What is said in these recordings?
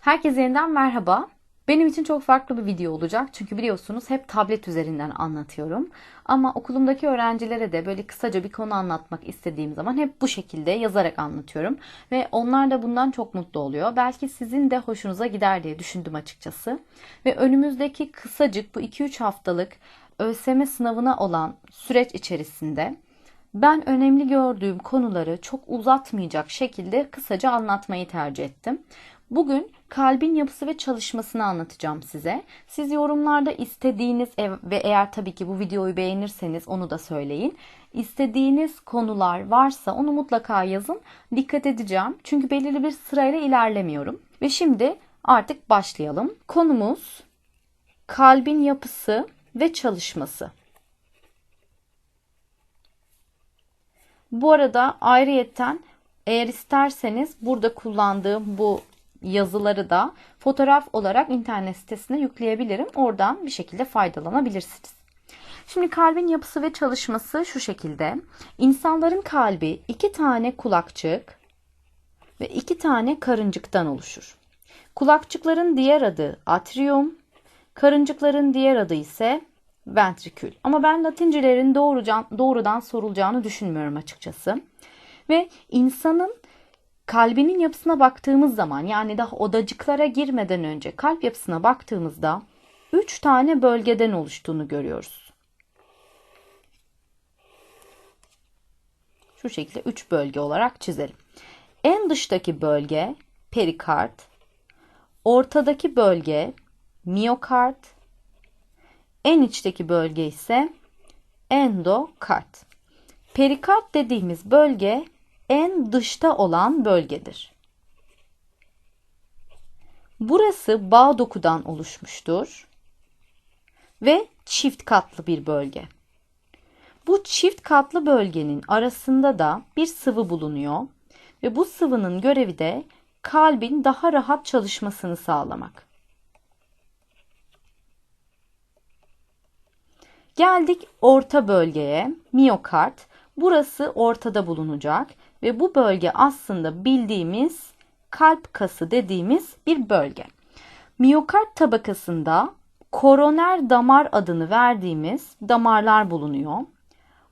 Herkese yeniden merhaba. Benim için çok farklı bir video olacak. Çünkü biliyorsunuz hep tablet üzerinden anlatıyorum. Ama okulumdaki öğrencilere de böyle kısaca bir konu anlatmak istediğim zaman hep bu şekilde yazarak anlatıyorum. Ve onlar da bundan çok mutlu oluyor. Belki sizin de hoşunuza gider diye düşündüm açıkçası. Ve önümüzdeki kısacık bu 2-3 haftalık ÖSYM sınavına olan süreç içerisinde ben önemli gördüğüm konuları çok uzatmayacak şekilde kısaca anlatmayı tercih ettim. Bugün kalbin yapısı ve çalışmasını anlatacağım size. Siz yorumlarda istediğiniz ve eğer tabii ki bu videoyu beğenirseniz onu da söyleyin. İstediğiniz konular varsa onu mutlaka yazın. Dikkat edeceğim. Çünkü belirli bir sırayla ilerlemiyorum. Ve şimdi artık başlayalım. Konumuz kalbin yapısı ve çalışması. Bu arada ayrıyetten eğer isterseniz burada kullandığım bu yazıları da fotoğraf olarak internet sitesine yükleyebilirim. Oradan bir şekilde faydalanabilirsiniz. Şimdi kalbin yapısı ve çalışması şu şekilde. İnsanların kalbi iki tane kulakçık ve iki tane karıncıktan oluşur. Kulakçıkların diğer adı atrium, karıncıkların diğer adı ise ventrikül. Ama ben latincelerin doğrudan, doğrudan sorulacağını düşünmüyorum açıkçası. Ve insanın kalbinin yapısına baktığımız zaman yani daha odacıklara girmeden önce kalp yapısına baktığımızda 3 tane bölgeden oluştuğunu görüyoruz. Şu şekilde 3 bölge olarak çizelim. En dıştaki bölge perikard, ortadaki bölge miyokard, en içteki bölge ise endokard. Perikard dediğimiz bölge en dışta olan bölgedir. Burası bağ dokudan oluşmuştur ve çift katlı bir bölge. Bu çift katlı bölgenin arasında da bir sıvı bulunuyor ve bu sıvının görevi de kalbin daha rahat çalışmasını sağlamak. Geldik orta bölgeye, miyokard. Burası ortada bulunacak ve bu bölge aslında bildiğimiz kalp kası dediğimiz bir bölge. Miyokard tabakasında koroner damar adını verdiğimiz damarlar bulunuyor.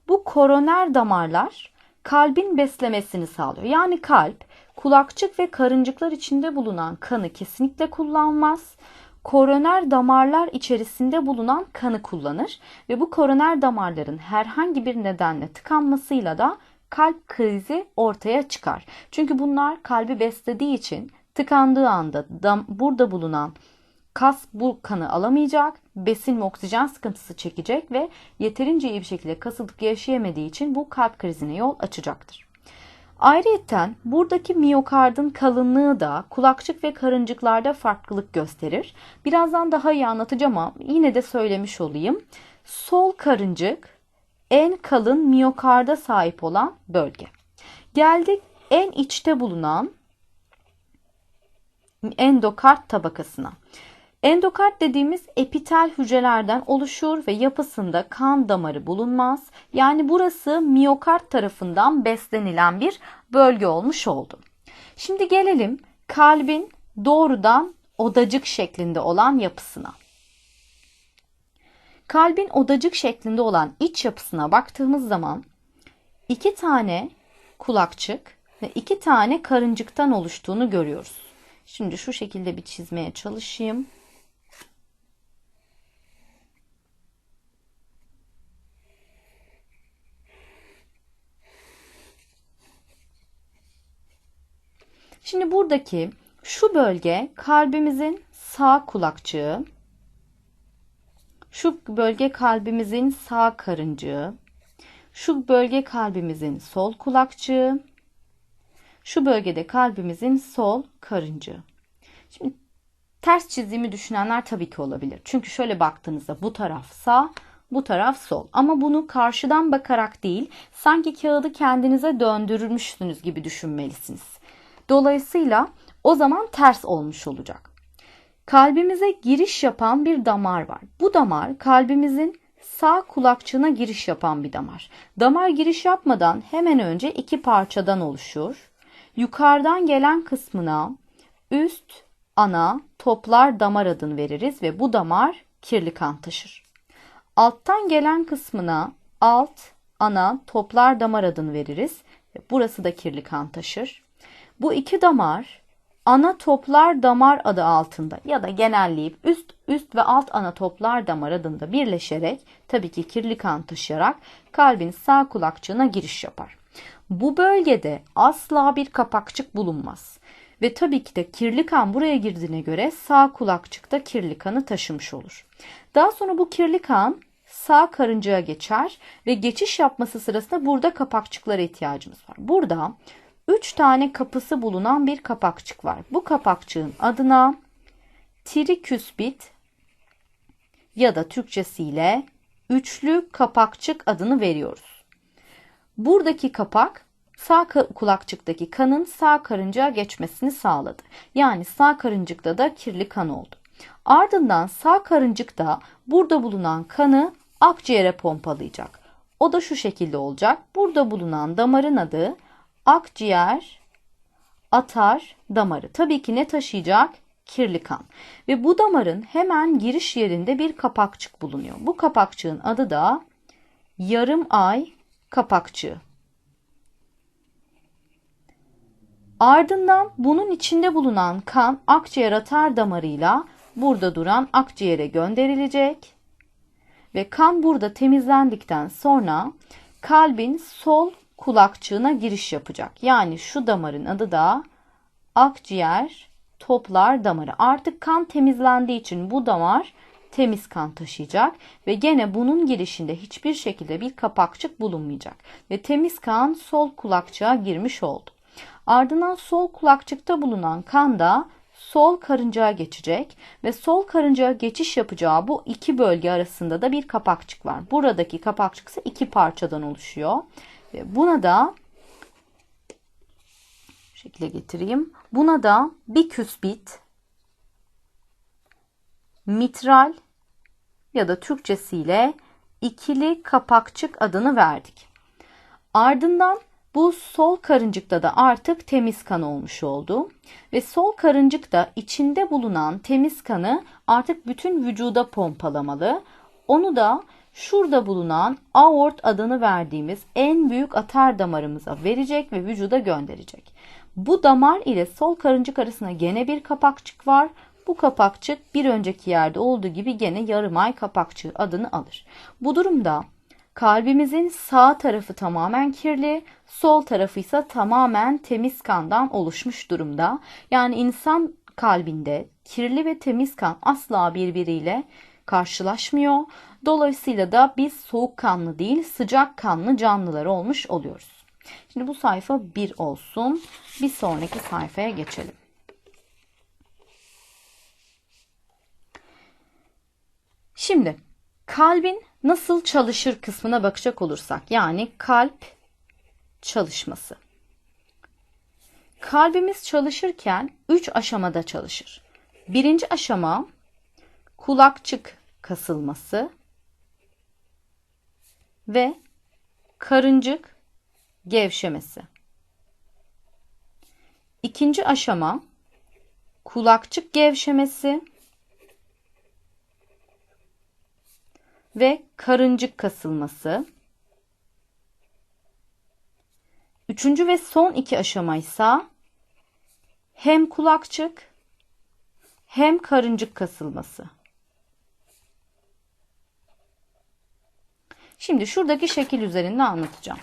Bu koroner damarlar kalbin beslemesini sağlıyor. Yani kalp kulakçık ve karıncıklar içinde bulunan kanı kesinlikle kullanmaz. Koroner damarlar içerisinde bulunan kanı kullanır ve bu koroner damarların herhangi bir nedenle tıkanmasıyla da kalp krizi ortaya çıkar. Çünkü bunlar kalbi beslediği için tıkandığı anda dam, burada bulunan kas bu kanı alamayacak, besin ve oksijen sıkıntısı çekecek ve yeterince iyi bir şekilde kasılık yaşayamadığı için bu kalp krizine yol açacaktır. Ayrıyeten buradaki miyokardın kalınlığı da kulakçık ve karıncıklarda farklılık gösterir. Birazdan daha iyi anlatacağım ama yine de söylemiş olayım. Sol karıncık en kalın miyokarda sahip olan bölge. Geldik en içte bulunan endokard tabakasına. Endokard dediğimiz epitel hücrelerden oluşur ve yapısında kan damarı bulunmaz. Yani burası miyokard tarafından beslenilen bir bölge olmuş oldu. Şimdi gelelim kalbin doğrudan odacık şeklinde olan yapısına. Kalbin odacık şeklinde olan iç yapısına baktığımız zaman iki tane kulakçık ve iki tane karıncıktan oluştuğunu görüyoruz. Şimdi şu şekilde bir çizmeye çalışayım. Şimdi buradaki şu bölge kalbimizin sağ kulakçığı, şu bölge kalbimizin sağ karıncığı. Şu bölge kalbimizin sol kulakçığı. Şu bölgede kalbimizin sol karıncığı. Şimdi ters çizdiğimi düşünenler tabii ki olabilir. Çünkü şöyle baktığınızda bu taraf sağ, bu taraf sol. Ama bunu karşıdan bakarak değil, sanki kağıdı kendinize döndürmüşsünüz gibi düşünmelisiniz. Dolayısıyla o zaman ters olmuş olacak kalbimize giriş yapan bir damar var. Bu damar kalbimizin sağ kulakçığına giriş yapan bir damar. Damar giriş yapmadan hemen önce iki parçadan oluşur. Yukarıdan gelen kısmına üst ana toplar damar adını veririz ve bu damar kirli kan taşır. Alttan gelen kısmına alt ana toplar damar adını veririz. Burası da kirli kan taşır. Bu iki damar ana toplar damar adı altında ya da genelleyip üst üst ve alt ana toplar damar adında birleşerek tabii ki kirli kan taşıyarak kalbin sağ kulakçığına giriş yapar. Bu bölgede asla bir kapakçık bulunmaz. Ve tabii ki de kirli kan buraya girdiğine göre sağ kulakçıkta kirli kanı taşımış olur. Daha sonra bu kirli kan sağ karıncaya geçer ve geçiş yapması sırasında burada kapakçıklara ihtiyacımız var. Burada 3 tane kapısı bulunan bir kapakçık var. Bu kapakçığın adına triküspit ya da Türkçesiyle üçlü kapakçık adını veriyoruz. Buradaki kapak sağ kulakçıktaki kanın sağ karıncaya geçmesini sağladı. Yani sağ karıncıkta da kirli kan oldu. Ardından sağ karıncıkta burada bulunan kanı akciğere pompalayacak. O da şu şekilde olacak. Burada bulunan damarın adı akciğer atar damarı. Tabii ki ne taşıyacak? Kirli kan. Ve bu damarın hemen giriş yerinde bir kapakçık bulunuyor. Bu kapakçığın adı da yarım ay kapakçığı. Ardından bunun içinde bulunan kan akciğer atar damarıyla burada duran akciğere gönderilecek ve kan burada temizlendikten sonra kalbin sol kulakçığına giriş yapacak. Yani şu damarın adı da akciğer toplar damarı. Artık kan temizlendiği için bu damar temiz kan taşıyacak ve gene bunun girişinde hiçbir şekilde bir kapakçık bulunmayacak ve temiz kan sol kulakçığa girmiş oldu. Ardından sol kulakçıkta bulunan kan da sol karıncaya geçecek ve sol karıncaya geçiş yapacağı bu iki bölge arasında da bir kapakçık var. Buradaki kapakçık ise iki parçadan oluşuyor. Buna da şekilde getireyim. Buna da biküsbit, mitral ya da Türkçesiyle ikili kapakçık adını verdik. Ardından bu sol karıncıkta da artık temiz kan olmuş oldu ve sol karıncıkta içinde bulunan temiz kanı artık bütün vücuda pompalamalı. Onu da şurada bulunan aort adını verdiğimiz en büyük atar damarımıza verecek ve vücuda gönderecek. Bu damar ile sol karıncık arasında gene bir kapakçık var. Bu kapakçık bir önceki yerde olduğu gibi gene yarım ay kapakçığı adını alır. Bu durumda kalbimizin sağ tarafı tamamen kirli, sol tarafı ise tamamen temiz kandan oluşmuş durumda. Yani insan kalbinde kirli ve temiz kan asla birbiriyle karşılaşmıyor. Dolayısıyla da biz soğuk kanlı değil sıcak kanlı canlılar olmuş oluyoruz. Şimdi bu sayfa 1 olsun. Bir sonraki sayfaya geçelim. Şimdi kalbin nasıl çalışır kısmına bakacak olursak yani kalp çalışması. Kalbimiz çalışırken 3 aşamada çalışır. Birinci aşama kulakçık kasılması ve karıncık gevşemesi. İkinci aşama kulakçık gevşemesi ve karıncık kasılması. Üçüncü ve son iki aşama ise hem kulakçık hem karıncık kasılması. Şimdi şuradaki şekil üzerinde anlatacağım.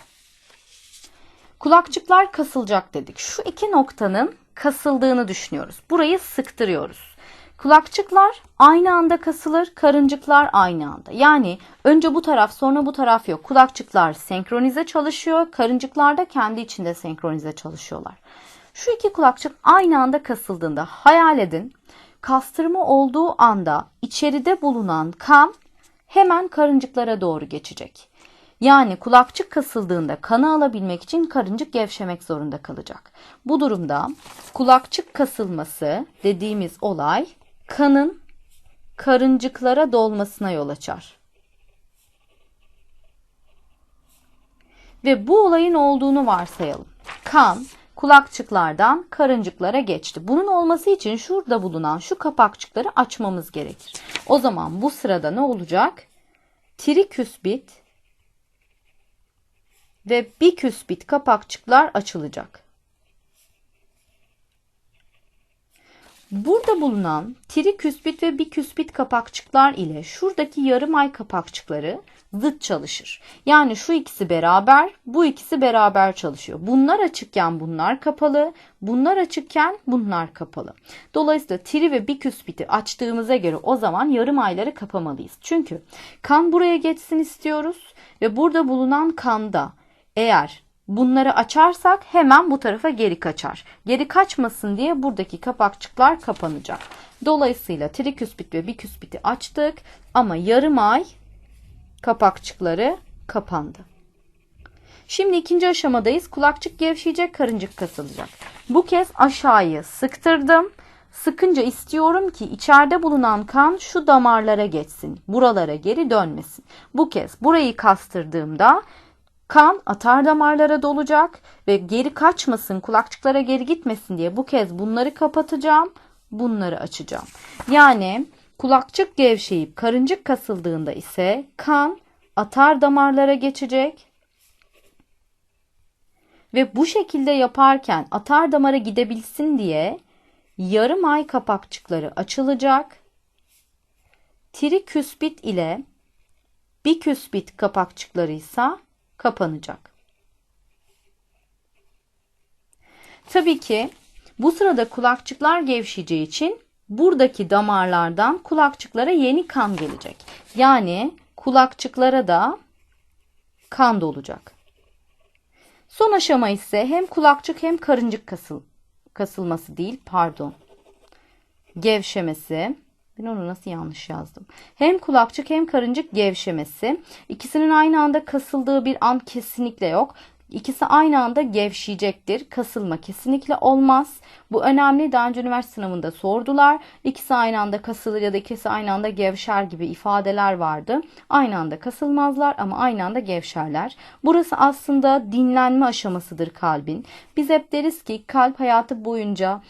Kulakçıklar kasılacak dedik. Şu iki noktanın kasıldığını düşünüyoruz. Burayı sıktırıyoruz. Kulakçıklar aynı anda kasılır, karıncıklar aynı anda. Yani önce bu taraf sonra bu taraf yok. Kulakçıklar senkronize çalışıyor, karıncıklar da kendi içinde senkronize çalışıyorlar. Şu iki kulakçık aynı anda kasıldığında hayal edin. Kastırma olduğu anda içeride bulunan kan hemen karıncıklara doğru geçecek. Yani kulakçık kasıldığında kanı alabilmek için karıncık gevşemek zorunda kalacak. Bu durumda kulakçık kasılması dediğimiz olay kanın karıncıklara dolmasına yol açar. Ve bu olayın olduğunu varsayalım. Kan kulakçıklardan karıncıklara geçti. Bunun olması için şurada bulunan şu kapakçıkları açmamız gerekir. O zaman bu sırada ne olacak? Triküsbit ve biküsbit kapakçıklar açılacak. Burada bulunan triküsbit ve biküsbit kapakçıklar ile şuradaki yarım ay kapakçıkları zıt çalışır. Yani şu ikisi beraber, bu ikisi beraber çalışıyor. Bunlar açıkken bunlar kapalı, bunlar açıkken bunlar kapalı. Dolayısıyla tri ve biküsbiti açtığımıza göre o zaman yarım ayları kapamalıyız. Çünkü kan buraya geçsin istiyoruz ve burada bulunan kanda eğer bunları açarsak hemen bu tarafa geri kaçar. Geri kaçmasın diye buradaki kapakçıklar kapanacak. Dolayısıyla triküspit ve biküspiti açtık ama yarım ay kapakçıkları kapandı. Şimdi ikinci aşamadayız. Kulakçık gevşeyecek, karıncık kasılacak. Bu kez aşağıyı sıktırdım. Sıkınca istiyorum ki içeride bulunan kan şu damarlara geçsin. Buralara geri dönmesin. Bu kez burayı kastırdığımda kan atar damarlara dolacak ve geri kaçmasın, kulakçıklara geri gitmesin diye bu kez bunları kapatacağım, bunları açacağım. Yani kulakçık gevşeyip karıncık kasıldığında ise kan atar damarlara geçecek ve bu şekilde yaparken atar damara gidebilsin diye yarım ay kapakçıkları açılacak. Triküspit ile biküspit kapakçıkları ise kapanacak. Tabii ki bu sırada kulakçıklar gevşeyeceği için buradaki damarlardan kulakçıklara yeni kan gelecek. Yani kulakçıklara da kan dolacak. Son aşama ise hem kulakçık hem karıncık kasıl, kasılması değil pardon. Gevşemesi. Ben onu nasıl yanlış yazdım? Hem kulakçık hem karıncık gevşemesi. İkisinin aynı anda kasıldığı bir an kesinlikle yok. İkisi aynı anda gevşeyecektir. Kasılma kesinlikle olmaz. Bu önemli. Daha önce üniversite sınavında sordular. İkisi aynı anda kasılır ya da ikisi aynı anda gevşer gibi ifadeler vardı. Aynı anda kasılmazlar ama aynı anda gevşerler. Burası aslında dinlenme aşamasıdır kalbin. Biz hep deriz ki kalp hayatı boyunca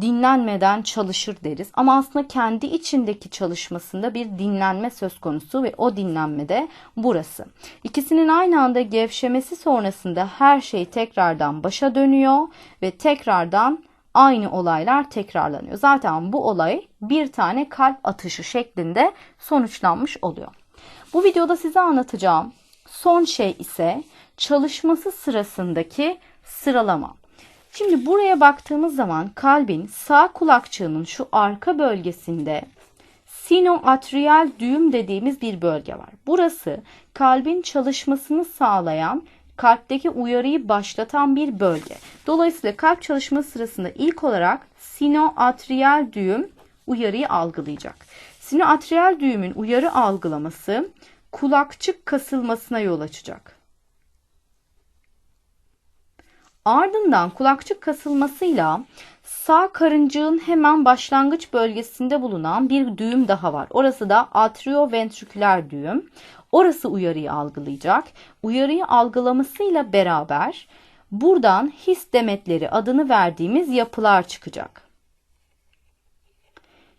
dinlenmeden çalışır deriz. Ama aslında kendi içindeki çalışmasında bir dinlenme söz konusu ve o dinlenmede burası. İkisinin aynı anda gevşemesi sonrasında her şey tekrardan başa dönüyor ve tekrardan aynı olaylar tekrarlanıyor. Zaten bu olay bir tane kalp atışı şeklinde sonuçlanmış oluyor. Bu videoda size anlatacağım son şey ise çalışması sırasındaki sıralama. Şimdi buraya baktığımız zaman kalbin sağ kulakçığının şu arka bölgesinde sinoatrial düğüm dediğimiz bir bölge var. Burası kalbin çalışmasını sağlayan kalpteki uyarıyı başlatan bir bölge. Dolayısıyla kalp çalışması sırasında ilk olarak sinoatrial düğüm uyarıyı algılayacak. Sinoatrial düğümün uyarı algılaması kulakçık kasılmasına yol açacak. Ardından kulakçık kasılmasıyla sağ karıncığın hemen başlangıç bölgesinde bulunan bir düğüm daha var. Orası da atrioventriküler düğüm. Orası uyarıyı algılayacak. Uyarıyı algılamasıyla beraber buradan his demetleri adını verdiğimiz yapılar çıkacak.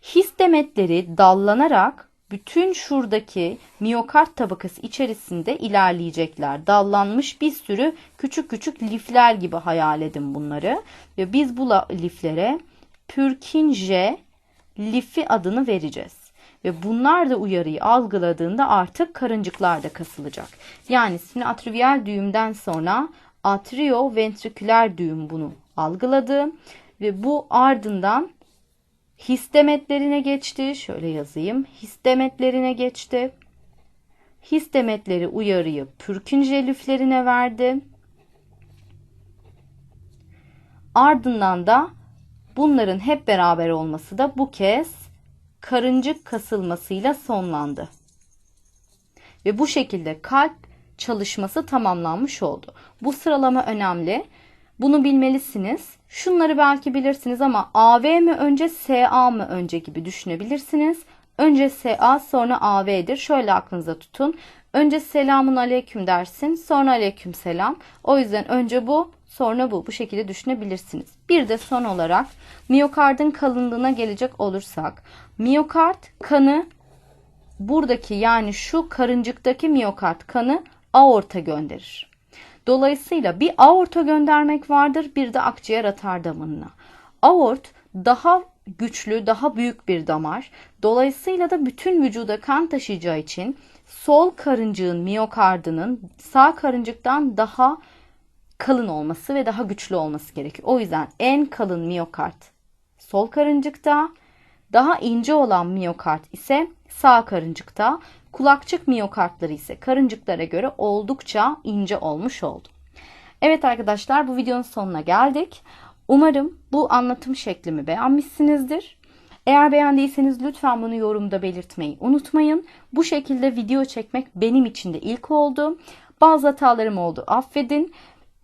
His demetleri dallanarak bütün şuradaki miyokard tabakası içerisinde ilerleyecekler. Dallanmış bir sürü küçük küçük lifler gibi hayal edin bunları. Ve biz bu liflere Pürkinje lifi adını vereceğiz. Ve bunlar da uyarıyı algıladığında artık karıncıklar da kasılacak. Yani sinoatriviyal düğümden sonra atrioventriküler düğüm bunu algıladı. Ve bu ardından Histemetlerine geçti. Şöyle yazayım. Histemetlerine geçti. Histemetleri uyarıyı Pürkinje liflerine verdi. Ardından da bunların hep beraber olması da bu kez karıncık kasılmasıyla sonlandı. Ve bu şekilde kalp çalışması tamamlanmış oldu. Bu sıralama önemli. Bunu bilmelisiniz. Şunları belki bilirsiniz ama AV mi önce SA mı önce gibi düşünebilirsiniz. Önce SA sonra AV'dir. Şöyle aklınıza tutun. Önce selamun aleyküm dersin sonra aleyküm selam. O yüzden önce bu sonra bu. Bu şekilde düşünebilirsiniz. Bir de son olarak miyokardın kalınlığına gelecek olursak miyokard kanı buradaki yani şu karıncıktaki miyokard kanı aorta gönderir. Dolayısıyla bir aorta göndermek vardır bir de akciğer atar damarına. Aort daha güçlü, daha büyük bir damar. Dolayısıyla da bütün vücuda kan taşıyacağı için sol karıncığın miyokardının sağ karıncıktan daha kalın olması ve daha güçlü olması gerekiyor. O yüzden en kalın miyokard sol karıncıkta, daha ince olan miyokard ise sağ karıncıkta, kulakçık miyokardları ise karıncıklara göre oldukça ince olmuş oldu. Evet arkadaşlar bu videonun sonuna geldik. Umarım bu anlatım şeklimi beğenmişsinizdir. Eğer beğendiyseniz lütfen bunu yorumda belirtmeyi unutmayın. Bu şekilde video çekmek benim için de ilk oldu. Bazı hatalarım oldu affedin.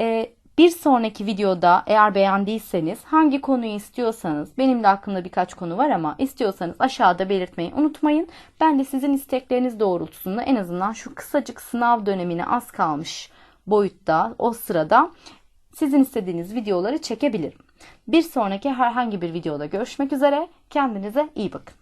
Ee, bir sonraki videoda eğer beğendiyseniz hangi konuyu istiyorsanız benim de aklımda birkaç konu var ama istiyorsanız aşağıda belirtmeyi unutmayın. Ben de sizin istekleriniz doğrultusunda en azından şu kısacık sınav dönemine az kalmış boyutta o sırada sizin istediğiniz videoları çekebilirim. Bir sonraki herhangi bir videoda görüşmek üzere. Kendinize iyi bakın.